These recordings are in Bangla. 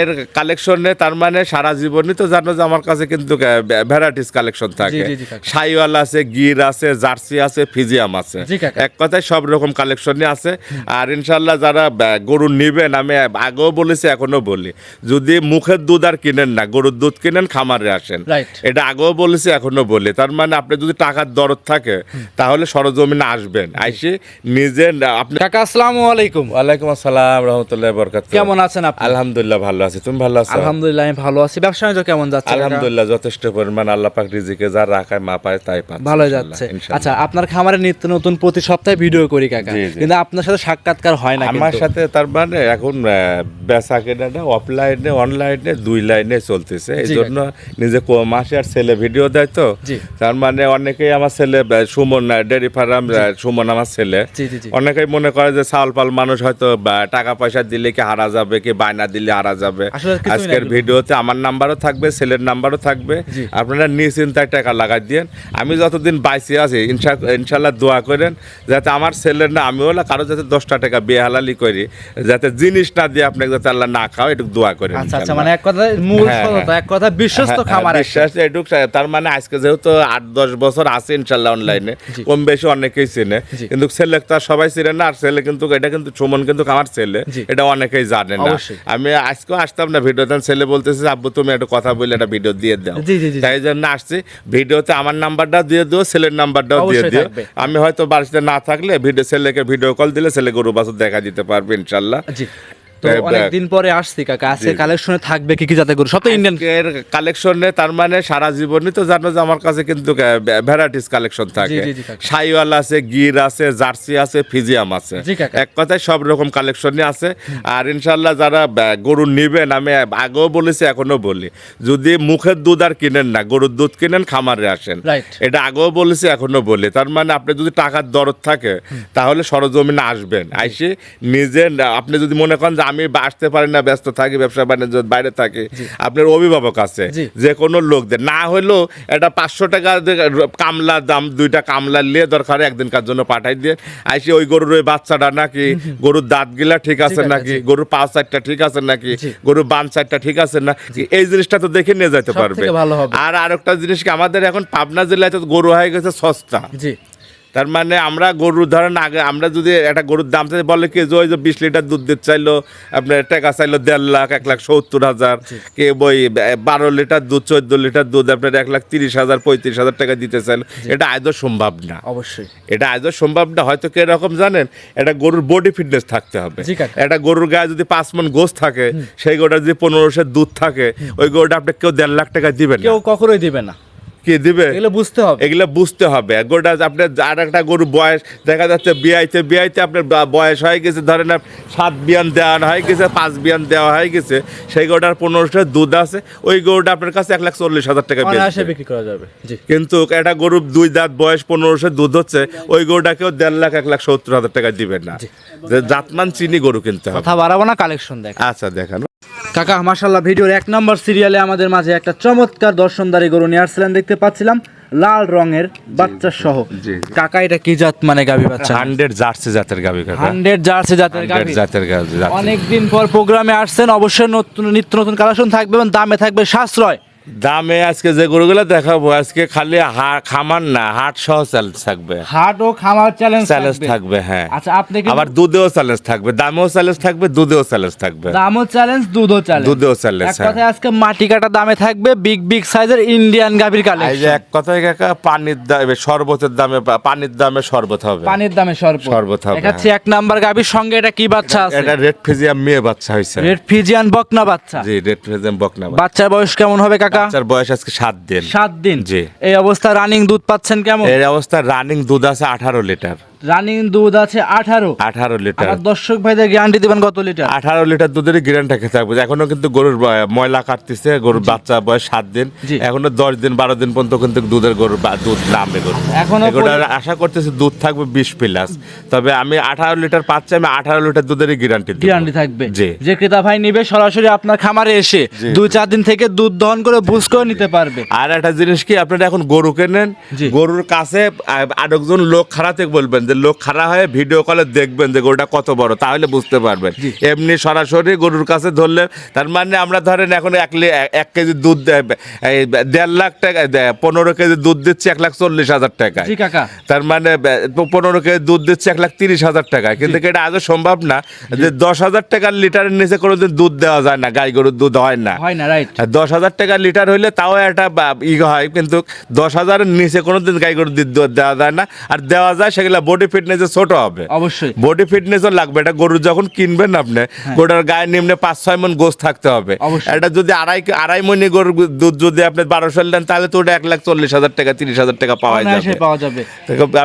এর কালেকশনে তার মানে সারা জীবনই তো জানো যে আমার কাছে কিন্তু ভ্যারাইটিস কালেকশন থাকে। সাইওয়াল আছে গির আছে জার্সি আছে ফিজিয়াম আছে। এক কথায় সব রকম কালেকশনই আছে। আর ইনশাল্লাহ যারা গরু নিবেন আমি আগেও বলেছি এখনও বলি যদি মুখের দুধ আর কিনেন না গরুর দুধ কিনেন খামারে আসেন। এটা আগেও বলেছি এখনও বলি। তার মানে আপনি যদি টাকার দরদ থাকে তাহলে সরজমিনে আসবেন। আইসে নিজে আপনি কাকা আসসালামু আলাইকুম। ওয়ালাইকুম আসসালাম রহমতুল্লাহ বরকাত কেমন আছেন আপনি? আলহামদুলিল্লাহ ভালো আছি তুমি ভালো আছো? আলহামদুলিল্লাহ আমি ভালো আছি। ব্যবসা বাণিজ্য কেমন যাচ্ছে আলহামদুলিল্লাহ যথেষ্ট পরিমাণ আল্লাহ পাক রিজিকে যা রাখায় মা পায় তাই পাচ্ছে ভালো যাচ্ছে। আচ্ছা আপনার খামারে নিত্য নতুন প্রতি সপ্তাহে ভিডিও করি কাকা। কিন্তু আপনার সাথে সাক্ষাৎকার হয় না আমার সাথে তার মানে এখন বেচা কেনাটা অফলাইনে অনলাইনে দুই লাইনে চলতেছে। এই জন্য নিজে মাসে আর ছেলে ভিডিও দেয় তো। তার মানে অনেকেই আমার ছেলে সুমন ডেরি ফার্ম সুমন আমার ছেলে। অনেকেই মনে করে যে চাউল পাল মানুষ হয়তো টাকা পয়সা দিলে কি হারা যাবে কি বায়না দিলে হারা যাবে। না আজকের ভিডিওতে আমার নাম্বারও থাকবে ছেলের নাম্বারও থাকবে। আপনারা নিশ্চিন্তায় টাকা লাগাই দিন আমি যতদিন বাইসে আছি ইনশা- ইনশাল্লাহ দোয়া করেন যাতে আমার ছেলের না আমিও না কারও যাতে দশটা টাকা বেহালালি করি যাতে জিনিস না দিয়ে আপনাকে যাতে আল্লাহ না খাও একটু দোয়া করেন আচ্ছা আচ্ছা মানে এক কথা মূল হ্যাঁ, হ্যাঁ। এক কথা বিশ্বস্ত হ্যাঁ, খামার বিশ্বাস এটুক তার মানে আজকে যেহেতু আট দশ বছর আছে ইনশাল্লাহ অনলাইনে কম বেশি অনেকেই চিনে। কিন্তু ছেলে তো সবাই চিনে না আর ছেলে কিন্তু এটা কিন্তু সুমন কিন্তু আমার ছেলে এটা অনেকেই জানে না। আমি আজকেও আসতাম না ভিডিও দেন ছেলে বলতেছে আব্বু তুমি একটা কথা বললে একটা ভিডিও দিয়ে দাও। তাই জন্য আসছি। ভিডিওতে আমার নাম্বারটাও দিয়ে দিও ছেলের নাম্বারটাও দিয়ে দিও। আমি হয়তো বাড়িতে না থাকলে ভিডিও ছেলেকে ভিডিও কল দিলে ছেলে গরু বাছুর দেখা দিতে পারবে ইনশাল্লাহ। তো হ্যাঁ, অনেক দেখ। দিন পরে আসছি কাকা। আজকে কালেকশনে থাকবে কি কি গরু? সব তো ইন্ডিয়ান কালেকশনে তার মানে সারা জীবনই তো জানো যে আমার কাছে কিন্তু ভ্যারাইটিস কালেকশন থাকে। সাইওয়াল আছে গির আছে জার্সি আছে ফিজিয়াম আছে। এক কথায় সব রকম কালেকশনই আছে। আর ইনশাল্লাহ যারা গরু নিবেন আমি আগেও বলেছি এখনও বলি যদি মুখের দুধ আর কিনেন না গরুর দুধ কিনেন খামারে আসেন। এটা আগেও বলেছি এখনও বলি। তার মানে আপনি যদি টাকার দরদ থাকে তাহলে সরজমিনে আসবেন। আইসে নিজে আপনি যদি মনে করেন যে আমি আসতে পারি না ব্যস্ত থাকি ব্যবসা বাণিজ্য বাইরে থাকি আপনার অভিভাবক আছে যে কোনো লোকদের না হলেও এটা পাঁচশো টাকা কামলা দাম দুইটা কামলা নিয়ে দরকার একদিনকার জন্য পাঠাই দিয়ে আইসে ওই গরুর ওই বাচ্চাটা নাকি গরুর দাঁত গিলা ঠিক আছে নাকি গরুর পা সাইডটা ঠিক আছে নাকি। গরুর বান সাইডটা ঠিক আছে না? এই জিনিসটা তো দেখে নিয়ে যেতে পারবে। আর আরেকটা জিনিস কি আমাদের এখন পাবনা জেলায় তো গরু হয়ে গেছে সস্তা। জি। তার মানে আমরা গরুর ধরেন আগে আমরা যদি একটা গরুর দাম চাই বলে কে যে ওই যে বিশ লিটার দুধ দিতে চাইলো আপনার টাকা চাইলো দেড় লাখ এক লাখ সত্তর হাজার কে বই বারো লিটার দুধ চোদ্দ লিটার দুধ আপনার এক লাখ তিরিশ হাজার পঁয়ত্রিশ হাজার টাকা দিতে চাইলো এটা আজও সম্ভব না। অবশ্যই। এটা আজও সম্ভব না। হয়তো কীরকম জানেন এটা গরুর বডি ফিটনেস থাকতে হবে। একটা গরুর গায়ে যদি পাঁচ মন গোস থাকে সেই গরুটা যদি পনেরোশো দুধ থাকে ওই গরুটা আপনি কেউ দেড় লাখ টাকা দিবেন কেউ কখনোই দিবে না। কি দিবে? এগুলো বুঝতে হবে। এগুলো বুঝতে হবে। গোটা আপনার আর একটা গরু বয়স দেখা যাচ্ছে বিয়াইতে বিয়াইতে আপনার বয়স হয়ে গেছে ধরেন সাত বিয়ান দেওয়া হয়ে গেছে পাঁচ বিয়ান দেওয়া হয়ে গেছে সেই গরুটার পনেরোশো দুধ আছে ওই গরুটা আপনার কাছে এক লাখ চল্লিশ হাজার টাকা বিক্রি করা যাবে। কিন্তু একটা গরুর দুই দাঁত বয়স পনেরোশো দুধ হচ্ছে ওই গরুটাকেও দেড় লাখ এক লাখ সত্তর হাজার টাকা দিবেন না। যে জাতমান চিনি গরু কিনতে হবে। কথা বাড়াবো না কালেকশন দেখ আচ্ছা দেখান। কাকা মাসাল্লাহ ভিডিওর এক নম্বর সিরিয়ালে আমাদের মাঝে একটা চমৎকার দর্শনদারি গরু নিয়ে আসছিলেন দেখতে পাচ্ছিলাম লাল রঙের বাচ্চা সহ। কাকা এটা কি জাত মানে গাবি বাচ্চা? হান্ড্রেড জার্সি জাতের গাবি হান্ড্রেড জার্সি জাতের গাবি জাতের গাবি অনেকদিন পর প্রোগ্রামে আসছেন অবশ্যই নতুন নিত্য নতুন কালেকশন থাকবে এবং দামে থাকবে সাশ্রয়। দামে আজকে যে গরুগুলো দেখাবো আজকে খালি খামার না হাট সহ চ্যালেঞ্জ থাকবে। হাট ও খামার চ্যালেঞ্জ চ্যালেঞ্জ থাকবে হ্যাঁ। আচ্ছা আপনি আবার দুধেও চ্যালেঞ্জ থাকবে দামেও চ্যালেঞ্জ থাকবে দুধেও চ্যালেঞ্জ থাকবে। দামও চ্যালেঞ্জ দুধও চ্যালেঞ্জ দুধেও challenge, এক হ্যাঁ। কথায় আজকে মাটি কাটা দামে থাকবে বিগ বিগ সাইজের ইন্ডিয়ান গাভীর এই যে কালেকশন এক কথায় কাকা পানির দামে শরবতের দামে পানির দামে শরবত হবে। পানির দামে সর্ব শরবত হবে, এটা হচ্ছে এক নাম্বার গাভীর সঙ্গে এটা কি বাচ্চা আছে? এটা রেড ফিজিয়াম মেয়ে বাচ্চা হয়েছে। রেড ফিজিয়ান বকনা বাচ্চা। জি রেড ফিজিয়াম বকনা বাচ্চা। বয়স কেমন হবে কাকা? বাচ্চার বয়স আজকে সাত দিন। সাত দিন? জি। এই অবস্থা রানিং দুধ পাচ্ছেন কেমন? এই অবস্থা রানিং দুধ আছে আঠারো লিটার। রানিং দুধ আছে আঠারো। আঠারো লিটার দর্শক ভাইদের গ্যারান্টি দিবেন কত লিটার আঠারো লিটার দুধের গ্যারান্টি খেতে থাকবে। এখনও কিন্তু গরুর ময়লা কাটতেছে গরুর বাচ্চা বয়স সাত দিন। এখনও দশ দিন বারো দিন পর্যন্ত কিন্তু দুধের গরুর দুধ নামবে গরু। এখনও আশা করতেছি দুধ থাকবে বিশ প্লাস। তবে আমি আঠারো লিটার পাচ্ছি আমি আঠারো লিটার দুধেরই গ্যারান্টি গ্যারান্টি থাকবে। যে ক্রেতা ভাই নিবে সরাসরি আপনার খামারে এসে। দুই চার দিন থেকে দুধ দহন করে বুঝ করে নিতে পারবে। আর একটা জিনিস কি আপনারা এখন গরু কেনেন। গরুর কাছে আরেকজন লোক খারাতে বলবেন যে লোক খারাপ হয়ে ভিডিও কলে দেখবেন যে গরুটা কত বড় তাহলে বুঝতে পারবেন। এমনি সরাসরি গরুর কাছে ধরলে তার মানে আমরা ধরেন এখন এক এক কেজি দুধ দেড় লাখ টাকা পনেরো কেজি দুধ দিচ্ছে এক লাখ চল্লিশ হাজার টাকা তার মানে পনেরো কেজি দুধ দিচ্ছে এক লাখ তিরিশ হাজার টাকা কিন্তু এটা আজও সম্ভব না? যে দশ হাজার টাকার লিটারের নিচে কোনোদিন দুধ দেওয়া যায় না গাই গরুর দুধ হয় না। দশ হাজার টাকা লিটার হইলে তাও একটা ই হয় কিন্তু দশ হাজারের নিচে কোনোদিন গাই গরুর দুধ দেওয়া যায় না। আর দেওয়া যায় সেগুলো বডি ফিটনেসে ছোট হবে। অবশ্যই। বডি ফিটনেসও লাগবে। এটা গরু যখন কিনবেন আপনি গরুর গায়ে নিম্নে পাঁচ ছয় মন গোস থাকতে হবে। এটা যদি আড়াই আড়াই মনি গরুর দুধ যদি আপনি বারোশো দেন তাহলে তো ওটা এক লাখ চল্লিশ হাজার টাকা তিরিশ হাজার টাকা পাওয়া যাবে। পাওয়া যাবে।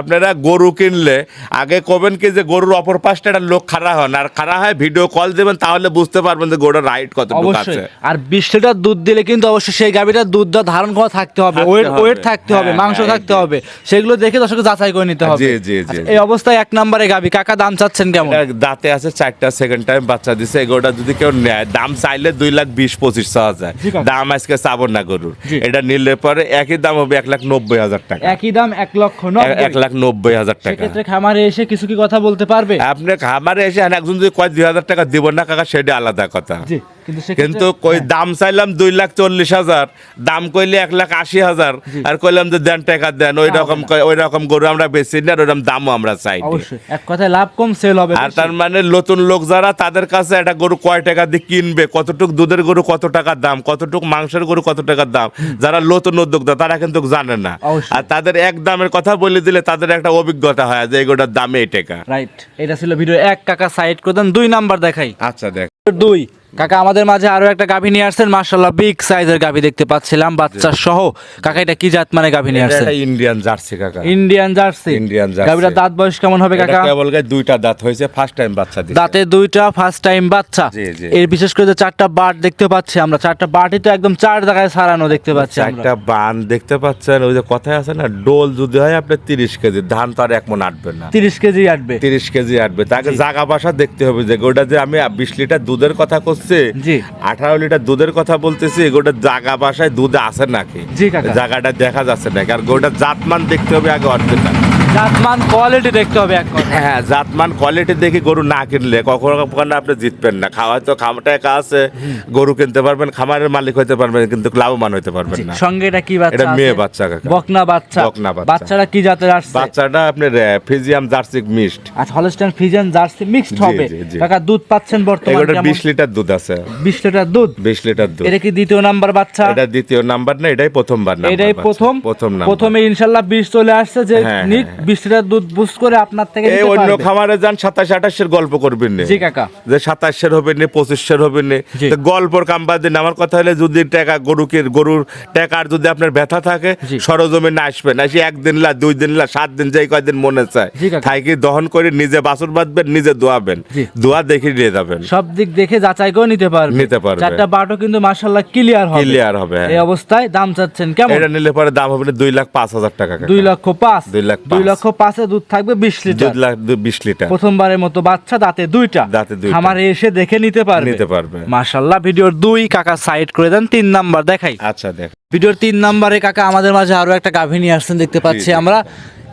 আপনারা গরু কিনলে আগে কবেন কি যে গরুর অপর পাশটা একটা লোক খাড়া হন আর খাড়া হয় ভিডিও কল দেবেন তাহলে বুঝতে পারবেন যে গরুর রাইট কত আছে আর বিশ লিটার দুধ দিলে কিন্তু অবশ্যই সেই গাভীটার দুধটা ধারণ করা থাকতে হবে। ওয়েট ওয়েট থাকতে হবে হ্যাঁ, মাংস হ্যাঁ, থাকতে হবে। সেগুলো দেখে দর্শক যাচাই করে নিতে হবে। জি, জি, জি, আচ্ছা, জি। এই অবস্থায় এক নম্বরে গাভী কাকা দাম চাচ্ছেন কেমন? দাঁতে আছে চারটা সেকেন্ড টাইম বাচ্চা দিছে এগুলোটা যদি কেউ নেয় দাম চাইলে দুই লাখ বিশ পঁচিশ পাওয়া যায়। দাম আজকে চাবো না গরুর। এটা নিলে পরে একই দাম হবে এক লাখ নব্বই হাজার টাকা। একই দাম এক লক্ষ এক লাখ নব্বই হাজার টাকা। সেক্ষেত্রে খামারে এসে কিছু কি কথা বলতে পারবে? আপনি খামারে এসে একজন যদি কয় দুই হাজার টাকা দিব না কাকা সেটা আলাদা কথা। জি। কিন্তু কই দাম চাইলাম দুই লাখ চল্লিশ হাজার দাম কইলে এক লাখ আশি হাজার আর কইলাম যে দেন টাকা দেন ওই রকম ওই রকম গরু আমরা বেশি না আর ওরকম দামও আমরা চাই এক কথায় লাভ কম সেল হবে আর তার মানে নতুন লোক যারা তাদের কাছে একটা গরু কয় টাকা দিয়ে কিনবে কতটুক দুধের গরু কত টাকার দাম কতটুক মাংসের গরু কত টাকার দাম যারা নতুন উদ্যোক্তা তারা কিন্তু জানে না। আর তাদের এক দামের কথা বলে দিলে তাদের একটা অভিজ্ঞতা হয় যে এই গরুটার দামে এই টাকা। রাইট এটা ছিল ভিডিও এক কাকা সাইড করে দেন দুই নাম্বার দেখাই। আচ্ছা দেখ। দুই কাকা আমাদের মাঝে আরও একটা গাভী নিয়ে আসছেন মার্শাল্লাহ বিগ সাইজের গাভী দেখতে পাচ্ছিলাম বাচ্চা সহ কাকা এটা কি জাত মানে গাভী নিয়ে আসছেন? ইন্ডিয়ান জার্সি কাকা। Indian jersey Indian jersey. গাভীটার দাঁত বয়স কেমন হবে কাকা? কেবল গায়ে দুইটা দাঁত হয়েছে ফার্স্ট টাইম বাচ্চা দিচ্ছে দাঁতে দুইটা ফার্স্ট টাইম বাচ্চা। এর বিশেষ করে যে চারটা বাট দেখতে পাচ্ছি আমরা চারটা বাটই তো একদম চার জায়গায় সারানো দেখতে পাচ্ছি একটা বান দেখতে পাচ্ছেন ওই যে কথায় আছে না ডোল যদি হয় আপনার তিরিশ কেজি ধান তো আর এক মন আটবে না। তিরিশ কেজি আটবে। তিরিশ কেজি আটবে তাকে জাগা বাসা দেখতে হবে যে গোটা যে আমি বিশ লিটার দুধের কথা করছি জি। আঠারো লিটার দুধের কথা বলতেছি গোটা জাগা বাসায় দুধ আছে নাকি? জাগাটা জায়গাটা দেখা যাচ্ছে নাকি? আর গোটা জাতমান দেখতে হবে আগে অরিজিনাল জাতমান কোয়ালিটি দেখতে হবে এক কথা হ্যাঁ জাতমান কোয়ালিটি দেখে গরু না কিনলে কখনো কখনো আপনি জিতবেন না। খাওয়ায় তো খামার টাকা আছে গরু কিনতে পারবেন খামারের মালিক হতে পারবেন কিন্তু লাভবান হতে পারবেন না। সঙ্গে এটা কি বাচ্চা এটা মেয়ে বাচ্চা কাকা। বকনা বাচ্চা। বকনা বাচ্চা। বাচ্চারা কি জাতের আসছে? বাচ্চাটা আপনার ফিজিয়াম জার্সি মিক্সড। আর হলস্টাইন ফ্রিজিয়ান জার্সি মিক্সড হবে। কাকা দুধ পাচ্ছেন বর্তমানে কেমন? বিশ লিটার দুধ আছে। 20 লিটার দুধ? বিশ লিটার দুধ। এটা কি দ্বিতীয় নাম্বার বাচ্চা? এটা দ্বিতীয় নাম্বার না এটাই প্রথমবার নাম্বার এটাই প্রথম? প্রথম প্রথমে ইনশাল্লাহ বিষ চলে আসছে যে হ্যাঁ, নিক। হ্যাঁ, বিশ লিটার দুধ বুস্ট করে আপনার থেকে এই অন্য খামারে যান সাতাশ আঠাশের গল্প করবেন না। জি কাকা। যে সাতাশের হবে না পঁচিশের হবে না। গল্পর কাম্বা দিন। আমার কথা হলে যদি টাকা গরুকে গরুর টাকার যদি আপনার ব্যথা থাকে জি। সরজমে না আসবেন। আসি একদিন লা দুই দিন লা সাত দিন যাই কয়দিন মনে চায়। থাইকে দহন করে নিজে বাছুর বাঁধবেন নিজে দোয়াবেন দোয়া দেখে নিয়ে যাবেন। সব দিক দেখে যাচাই করে নিতে পারবে। নিতে পারবে। চারটা বাটও কিন্তু মাশাল্লাহ ক্লিয়ার হবে। ক্লিয়ার হবে হ্যাঁ। এই অবস্থায় দাম চাচ্ছেন কেমন? এটা নিলে পরে দাম হবে না দুই লাখ পাঁচ হাজার টাকা। দুই লক্ষ পাঁচ। দুই লাখ দুই পাঁচ। লক্ষ পাঁচে দুধ থাকবে বিশ লিটার। বিশ লিটার। প্রথমবারের মতো বাচ্চা দাঁতে দুইটা। দাঁতে দুই খামারে এসে দেখে নিতে পারবে। নিতে পারবে। মাশাল্লাহ ভিডিওর দুই কাকা সাইড করে দেন তিন নাম্বার দেখাই। আচ্ছা দেখ। ভিডিওর তিন নাম্বারে কাকা আমাদের মাঝে আরও একটা গাভিনী নিয়ে আসছেন দেখতে পাচ্ছি আমরা।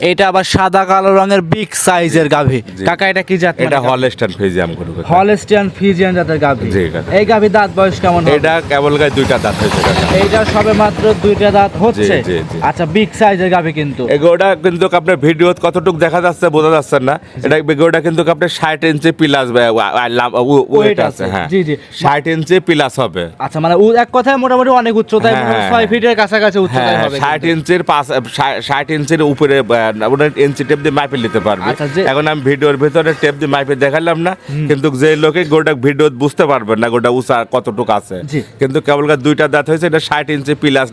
এটা আবার সাদা কালো রঙের বিগ সাইজের গাভী। কাকা এটা কি জাত এটা হলস্টান ফিজিয়াম গরু কাকা। হলস্টিয়ান ফিজিয়ান জাতের গাভী। এই গাভী দাঁত বয়স কেমন এটা কেবল গায়ে দুইটা দাঁত হয়েছে এইটা সবে মাত্র দুইটা দাঁত হচ্ছে। আচ্ছা বিগ সাইজের গাভী কিন্তু। এগোটা কিন্তু আপনার ভিডিও কতটুক দেখা যাচ্ছে বোঝা যাচ্ছে না। এটা এগোটা কিন্তু আপনার ষাট ইঞ্চি প্লাস ওয়েট আছে হ্যাঁ। জি, জি। ষাট ইঞ্চি প্লাস হবে। আচ্ছা মানে এক কথায় মোটামুটি অনেক উচ্চতায় হ্যাঁ, মোটামুটি হ্যাঁ, ছয় ফিটের কাছাকাছি উচ্চতায় হ্যাঁ হবে ষাট কিন্তু। ইঞ্চির পাঁচ ষা- ষাট ইঞ্চির উপরে আহ, ইঞ্চি টেপ দিয়ে মাইপে নিতে পারবে। আচ্ছা, এখন আমি ভিডিওর ভিতরে টেপ দিয়ে মাইপে দেখালাম না কিন্তু যে লোকে গোটা ভিডিও বুঝতে পারবে না গোটা উঁচা কতটুকু আছে। কিন্তু কেবল দুইটা দাঁত হয়েছে এটা ষাট ইঞ্চি প্লাস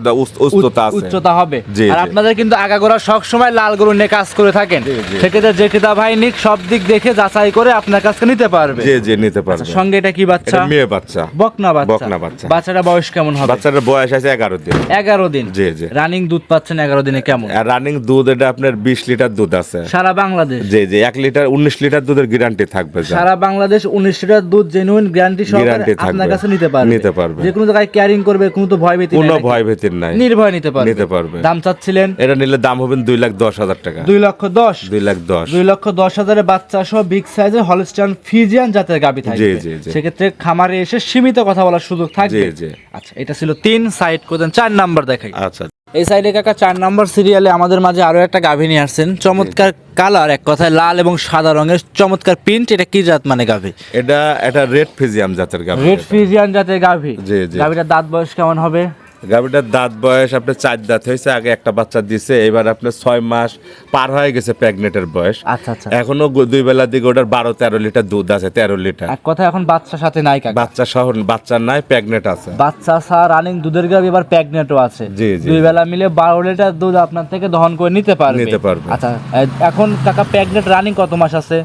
উচ্চতা আছে। উচ্চতা হবে। আর আপনাদের কিন্তু আগাগোড়া সব সময় লাল গরু নিয়ে কাজ করে থাকেন। সেক্ষেত্রে যে ক্রেতা ভাই নিক সব দিক দেখে যাচাই করে আপনার কাছে নিতে পারবে। জি জি নিতে আচ্ছা, পারবে সঙ্গে এটা কি বাচ্চা? মেয়ে বাচ্চা। বকনা বাচ্চা। বকনা বাচ্চা। বাচ্চাটা বয়স কেমন হবে? বাচ্চাটার বয়স আছে এগারো দিন। এগারো দিন। জি, জি। রানিং দুধ পাচ্ছেন এগারো দিনে কেমন? রানিং দুধ এটা আপনার বিশ লিটার দুধ আছে। সারা বাংলাদেশ। জি জি এক লিটার উনিশ লিটার দুধের গ্যারান্টি থাকবে সারা বাংলাদেশ উনিশ লিটার দুধ জেনুইন গ্যারান্টি সহকারে আপনার কাছে নিতে পারবে। নিতে পারবে। যে কোনো জায়গায় ক্যারিং করবে কোনো তো ভয় ভীতি নাই কোনো ভয় ভীতির নাই। নির্ভয় নিতে পারবে। নিতে পারবে। দাম চাচ্ছিলেন? এটা নিলে দাম হবে দুই লাখ দশ হাজার টাকা। দুই লক্ষ দশ। দুই লাখ দশ। দুই লক্ষ দশ হাজারের বাচ্চা সহ বিগ সাইজের হলস্টাইন ফিজিয়ান জাতের গাবি থাকবে। জি, জি, জি। সেক্ষেত্রে খামারে এসে সীমিত কথা বলার সুযোগ থাকবে। জি, জি। আচ্ছা এটা ছিল তিন সাইড করতেন চার নাম্বার দেখাই। আচ্ছা এই সাইডে কাকা চার নম্বর সিরিয়ালে আমাদের মাঝে আরও একটা গাভী নিয়ে আসছেন। চমৎকার কালার এক কথায় লাল এবং সাদা রঙের চমৎকার প্রিন্ট এটা কি জাত মানে গাভী? এটা এটা রেড ফিজিয়াম জাতের গাভি রেড ফিজিয়াম জাতের গাভী। জি, জি। গাভীটার দাঁত বয়স কেমন হবে? গাভিটার দাঁত বয়স আপনার চার দাঁত হয়েছে আগে একটা বাচ্চা দিছে এবার আপনার ছয় মাস পার হয়ে গেছে প্রেগনেটের বয়স। আচ্ছা আচ্ছা। এখনও দুই বেলার দিকে ওটার বারো তেরো লিটার দুধ আছে তেরো লিটার। এক কথা এখন বাচ্চার সাথে নাই কাকা। বাচ্চা সহ বাচ্চা নাই প্রেগনেট আছে। বাচ্চা সা রানিং দুধের গাভী এবার প্রেগনেন্টও আছে। জি, জি। দুই বেলা মিলে বারো লিটার দুধ আপনার থেকে দহন করে নিতে পারবে। নিতে পারবে। আচ্ছা এখন কাকা প্রেগনেন্ট রানিং কত মাস আছে?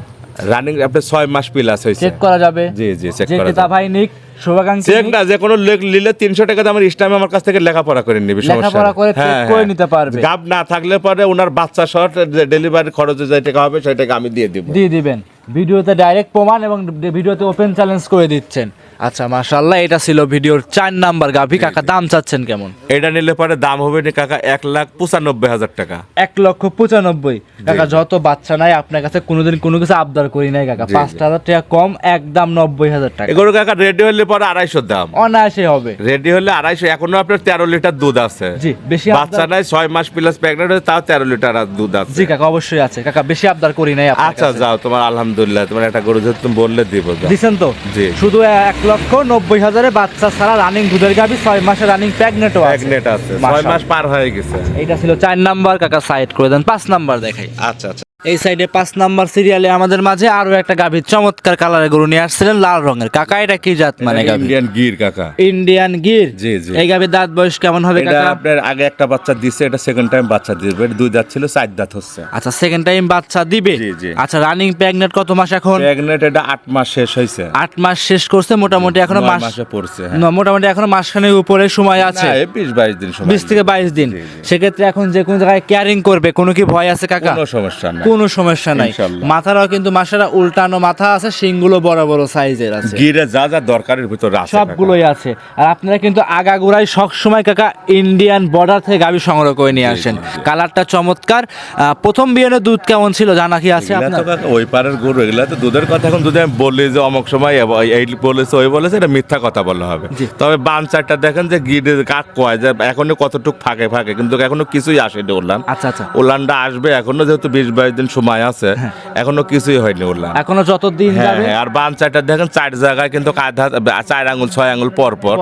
রানিং আপনার ছয় মাস প্লাস হয়েছে। চেক করা যাবে। জি জি চেক করা ভাই নিক। শুভাকাঙ্ক্ষী চেক না যে কোনো লেখ- নিলে তিনশো টাকা আমার ইসলামে আমার কাছ থেকে লেখাপড়া করে নিবি লেখাপড়া করে হ্যাঁ, করে হ্যাঁ। নিতে পারবে। গাব না থাকলে পরে ওনার বাচ্চা সহ ডেলিভারি খরচে যে টাকা হবে সেই টাকা আমি দিয়ে দিব দিয়ে দিবেন ভিডিওতে ডাইরেক্ট প্রমাণ এবং ভিডিওতে ওপেন চ্যালেঞ্জ করে দিচ্ছেন আচ্ছা মাশাআল্লাহ এটা ছিল ভিডিওর চার নাম্বার। গাভী কাকা দাম চাচ্ছেন কেমন? এটা নিলে পরে দাম হবে না কাকা এক লাখ পঁচানব্বই হাজার টাকা। এক লক্ষ পঁচানব্বই। কাকা যত বাচ্চা নাই আপনার কাছে কোনোদিন কোনো কিছু আবদার করি নাই কাকা। পাঁচটা হাজার টাকা কম একদম নব্বই হাজার টাকা। এগুলো কাকা রেডি হলে পরে আড়াইশো দাম। অনায়াসে হবে। রেডি হলে আড়াইশো এখনও আপনার তেরো লিটার দুধ আছে। জি বেশি বাচ্চা নাই ছয় মাস প্লাস প্রেগনেন্ট হয়ে তাও তেরো লিটার দুধ আছে। জি কাকা অবশ্যই আছে। কাকা বেশি আবদার করি নাই আচ্ছা যাও তোমার আলহামদুলিল্লাহ তোমার একটা গরু তুমি বললে দিব। দিছেন তো? জি। শুধু এক লক্ষ নব্বই হাজারে বাচ্চা ছাড়া রানিং দুধের গাবি ছয় মাসে রানিং প্যাগনেট প্যাগনেট আছে। ছয় মাস পার হয়ে গেছে। এটা ছিল চার নাম্বার কাকা সাইড করে দেন পাঁচ নাম্বার দেখাই। আচ্ছা আচ্ছা। এই সাইডে পাঁচ নাম্বার সিরিয়ালে আমাদের মাঝে আরও একটা গাভীর চমৎকার কালারের গরু নিয়ে আসছিলেন লাল রঙের। কাকা এটা কি জাত মানে ইন্ডিয়ান গির কাকা। ইন্ডিয়ান গির? জি, জি। এই গাভীর দাঁত বয়স কেমন হবে এটা কাকা? আপনার আগে একটা বাচ্চা দিছে এটা সেকেন্ড টাইম বাচ্চা দিবে দুই দাঁত ছিল চার দাঁত হচ্ছে। আচ্ছা সেকেন্ড টাইম বাচ্চা দিবে? জি, জি। আচ্ছা রানিং প্রেগনেট কত মাস এখন? প্রেগনেন্ট এটা আট মাস শেষ হয়েছে আট মাস শেষ করছে মোটামুটি এখনও মাস মাসে পড়ছে হ্যাঁ। ন- মোটামুটি এখনও মাসখানেক উপরে সময় আছে। না, বিশ বাইশ দিন সময় বিশ থেকে বাইশ দিন। সেক্ষেত্রে এখন যে কোনো জায়গায় ক্যারিং করবে কোনো কি ভয় আছে কাকা? কোনো সমস্যা নাই। কোনো সমস্যা নাই। মাথারাও কিন্তু মাসারা উল্টানো মাথা আছে শিংগুলো বড় বড় সাইজের আছে। গিরে যা যা দরকারের ভিতরে আছে সবগুলোই আছে। আর আপনারা কিন্তু আগাগোড়াই সব সময় কাকা ইন্ডিয়ান বর্ডার থেকে গাবি সংগ্রহ করে নিয়ে আসেন। কালারটা চমৎকার। প্রথম বিয়ানে দুধ কেমন ছিল জানা কি আছে ওই পারের গরু এগুলা তো দুধের কথা এখন যদি আমি বলি যে অমুক সময় এই বলেছে ওই বলেছে এটা মিথ্যা কথা বলা হবে। তবে বানচারটা দেখেন যে গিরে কাক কয় যে এখনও কতটুক ফাঁকে ফাঁকে কিন্তু এখনও কিছুই আসেনি ওলান। আচ্ছা আচ্ছা। ওলানটা আসবে এখনও যেহেতু বিশ বাইশ দিন সময় আছে এখনও কিছুই হয়নি ওলান এখনও যত দিন হ্যাঁ যাবে? হ্যাঁ আর বান চারটা দেখেন চার জায়গায় কিন্তু আধা চার আঙুল ছয় আঙুল পর পর।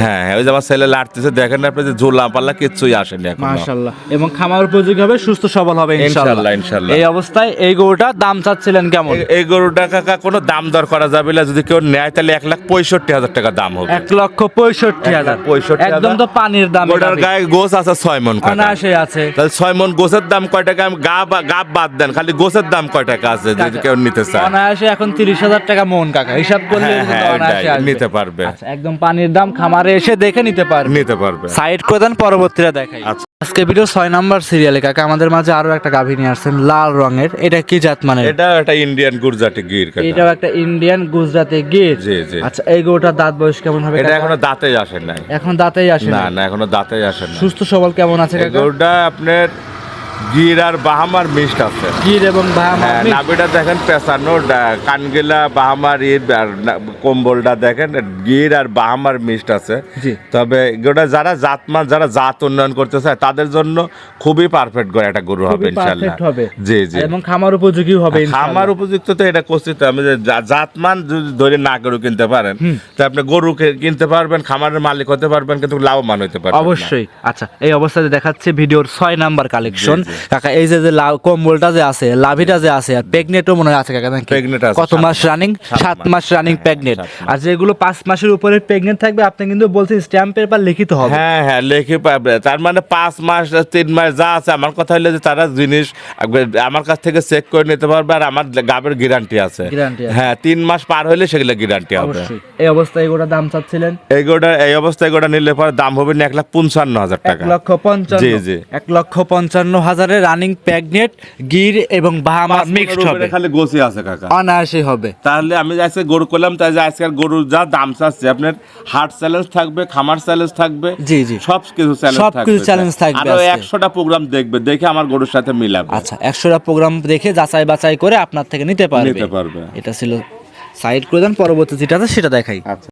হ্যাঁ হ্যাঁ ওই যে আমার ছেলে লাড়তেছে দেখেন আপনি যে ঝুলা পাল্লা কিচ্ছুই আসেনি এখন। মাশাআল্লাহ। এবং খামার উপযোগী হবে সুস্থ সবল হবে ইনশাআল্লাহ। ইনশাল্লাহ। এই অবস্থায় এই গরুটা দাম চাচ্ছিলেন কেমন? এই গরুটা কাকা কোনো দাম দর করা যাবে না যদি কেউ নেয় তাহলে এক লাখ পঁয়ষট্টি হাজার টাকা দাম হবে। এক লক্ষ পঁয়ষট্টি হাজার। পঁয়ষট্টি একদম তো পানির দাম ওটার গায়ে গোছ আছে ছয় মন কাকা। আছে। তাহলে ছয় মন গোছের দাম কয় টাকা? আমি গা বা গাব বাদ দেন খালি গোছের দাম কয় টাকা আছে যদি কেউ নিতে চায়? অনায়াসে এখন তিরিশ হাজার টাকা মন কাকা। হিসাব করলে হ্যাঁ, কিন্তু হ্যাঁ। নিতে পারবে। আচ্ছা, একদম পানির দাম খামারে এসে দেখে নিতে পারবে। নিতে পারবে। সাইড করে দেন পরবর্তীটা দেখাই। আচ্ছা। আজকে ভিডিও ছয় নাম্বার সিরিয়ালে কাকা আমাদের মাঝে আরও একটা গাভী নিয়ে আসছেন লাল রঙের। এটা কি জাত মানে? এটা একটা ইন্ডিয়ান গুজরাটি গির কাকা। এটাও একটা ইন্ডিয়ান গুজরাটি গির। জি, জি। আচ্ছা এই গরুটার দাঁত বয়স কেমন হবে এটা? এখনও দাঁতেই আসে নাই। এখন দাঁতেই আসে না না এখনও দাঁতেই আসে না সুস্থ সবল কেমন আছে কাকা? গরুটা আপনার গির আর বাহামার মিষ্ট আছে। গির এবং হ্যাঁ নাভিটা দেখেন পেঁচানো কানগিলা বাহামার আর কম্বলটা দেখেন গির আর বাহামার আছে। তবে এগুলো যারা জাতমান যারা জাত উন্নয়ন করতে চায় তাদের জন্য খুবই পারফেক্ট করে একটা গরু হবে জি জি। এবং খামার উপযোগী হবে খামার উপযুক্ত তো এটা কষ্টিত আমি যে জাতমান যদি ধরে না গরু কিনতে পারেন তো আপনি গরু কিনতে পারবেন খামারের মালিক হতে পারবেন কিন্তু লাভবান হতে পারবেন অবশ্যই। আচ্ছা এই অবস্থাতে দেখাচ্ছে ভিডিওর ছয় নাম্বার কালেকশন। কাকা এই যে যে লাভ কম্বলটা যে আছে লাভিটা যে আছে আর প্রেগনেটও মনে হয় আছে কাকা নাকি? আছে, কত মাস রানিং সাত মাস। রানিং হ্যাঁ, সাত মাস। আর যেগুলো পাঁচ মাসের উপরে প্রেগনেন্ট থাকবে আপনি কিন্তু বলছেন স্ট্যাম্প পেপার লিখিত হবে। হ্যাঁ হ্যাঁ লেখে পাবে তার মানে পাঁচ মাস তিন মাস যা আছে আমার কথা হলে যে তারা জিনিস আমার কাছ থেকে চেক করে নিতে পারবে আর আমার গাবের গ্যারান্টি আছে। হ্যাঁ তিন মাস পার হলে সেগুলো গ্যারান্টি হবে। এই অবস্থায় এগুলোর দাম চাচ্ছিলেন? এই গোটা এই অবস্থায় গোটা নিলে পরে দাম হবে না এক লাখ পঞ্চান্ন হাজার টাকা। এক লক্ষ পঞ্চান্ন। জি, জি। এক লক্ষ পঞ্চান্ন হাজার বাজারে রানিং প্যাগনেট গির এবং বাহামা মিক্সড হবে। খালি গোছি আছে কাকা। অনায়াসে হবে। তাহলে আমি আজকে গরু করলাম তাই যে আজকের গরুর যা দাম চাচ্ছে আপনার হাট চ্যালেঞ্জ থাকবে খামার চ্যালেঞ্জ থাকবে জি, জি। সব কিছু চ্যালেঞ্জ সব কিছু challenge থাকবে আরও আজকে। একশোটা প্রোগ্রাম দেখবে দেখে আমার গরুর সাথে মিলাবে। আচ্ছা একশোটা প্রোগ্রাম দেখে যাচাই বাছাই করে আপনার থেকে নিতে পারবে নিতে পারবে। এটা ছিল সাইড করে দেন পরবর্তী যেটা আছে সেটা দেখাই। আচ্ছা।